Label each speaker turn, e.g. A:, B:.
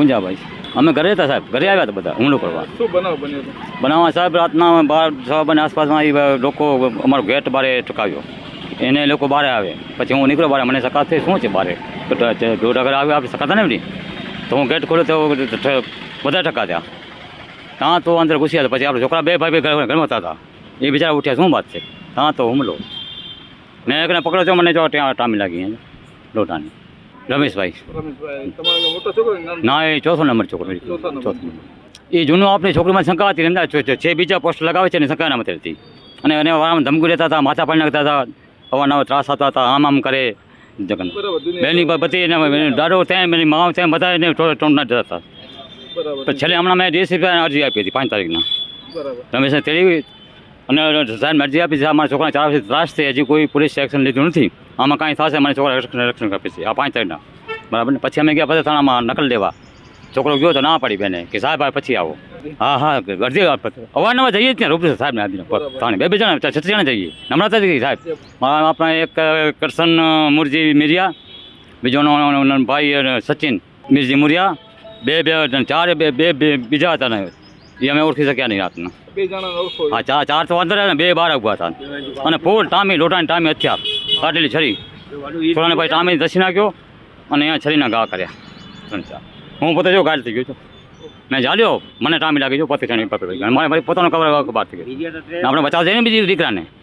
A: પુંજાભાઈ અમે ઘરે હતા સાહેબ ઘરે આવ્યા હતા બધા હુમલો કરવા.
B: શું બનાવ બન્યો
A: બનાવવા સાહેબ રાતના બાર છ બને આસપાસમાં એ લોકો અમારો ગેટ બારે ટકાવ્યો. એને લોકો બારે આવે. પછી હું નીકળ્યો બારે મને સકાત થઈ શું છે બારે? તો ટ- તે દોઢ અગર આવે આપણે સકાતા ને એમની? તો હું ગેટ ખોલ્યો તો બધા ટકા ત્યાં ત્યાં તો અંદર ઘૂસી હતા. પછી આપણે છોકરા બે ભાઈ બે ઘર ઘરમાં હતા. એ બિચારા ઉઠ્યા શું વાત છે? ત્યાં તો હુમલો. ને એકને પકડ્યો તો મને જો ત્યાં ટામી લાગી લોટાની રમેશભાઈ.
B: ને
A: એ ચોથો નંબર છોકરો
B: ચોથો નંબર.
A: એ જૂનું આપણી છોકરીમાં શંકા હતી એમના છે- બીજા પોસ્ટ લગાવે છે ને શંકા નામ હતી અને એને આમ ધમકી રહેતા હતા માથા પાડી નાખતા હતા અવારનવાર ત્રાસ થતા હતા આમ આમ કરે. જગન. બેની બધી એને દાડો ત્યાં એની માવ ત્યાં બધા એને ટોંટના જતા હતા. તો છેલ્લે હમણાં મેં ડીસી અરજી આપી હતી પાંચ તારીખના. રમેશને તેડી અને સાહેબ અરજી આપી છે અમારા છોકરા ચાર વર્ષથી ત્રાસ થઈ હજી કોઈ પોલીસ એક્શન લીધું નથી. આમાં કાંઈ થશે મને છોકરા રક્ષણ રક્ષણ આપી છે આ પાંચ તારીખના બરાબર ને? પછી અમે ગયા પછી થાણામાં નકલ લેવા છોકરો ગયો તો ના પાડી બેને કે સાહેબ આ પછી આવો. હા હા અરજી અવારનવાર જઈએ જ ત્યાં રૂબરૂ સાહેબ આદિને થાણે. બે બે જણા છ જણા જઈએ. હમણાં તો જઈએ સાહેબ. મારા આપણા એક અ, કરશન અ, મુરજી મિરિયા બીજોનો અ, ભાઈ અ, સચિન મિરજી મુરિયા બે બે ચાર બે બે બે બીજા હતા ને. એ અમે ઓળખી શક્યા નહીં રાતના.
B: બે જણાને ઓળખો.
A: હા ચાર ચાર તો અંદર હતા ને બે બાર ઊભા હતા અને ફૂલ ટામી લોટાની ટામી હથિયાર. કાઢેલી છરી. છોડાને પછી ટામે દસી નાખ્યો અને અહીંયા છરીના ઘા કર્યા. ત્રણ હું પોતે જો ગાડી થઈ ગયો છું. મેં જાડ્યો મને ટામી લાગી જો પતિ ટાણી પકડી ગયો મારે પોતાનો કવર બહાર થઈ ગયો આપણે બચાવ છે ને બીજી દીકરાને?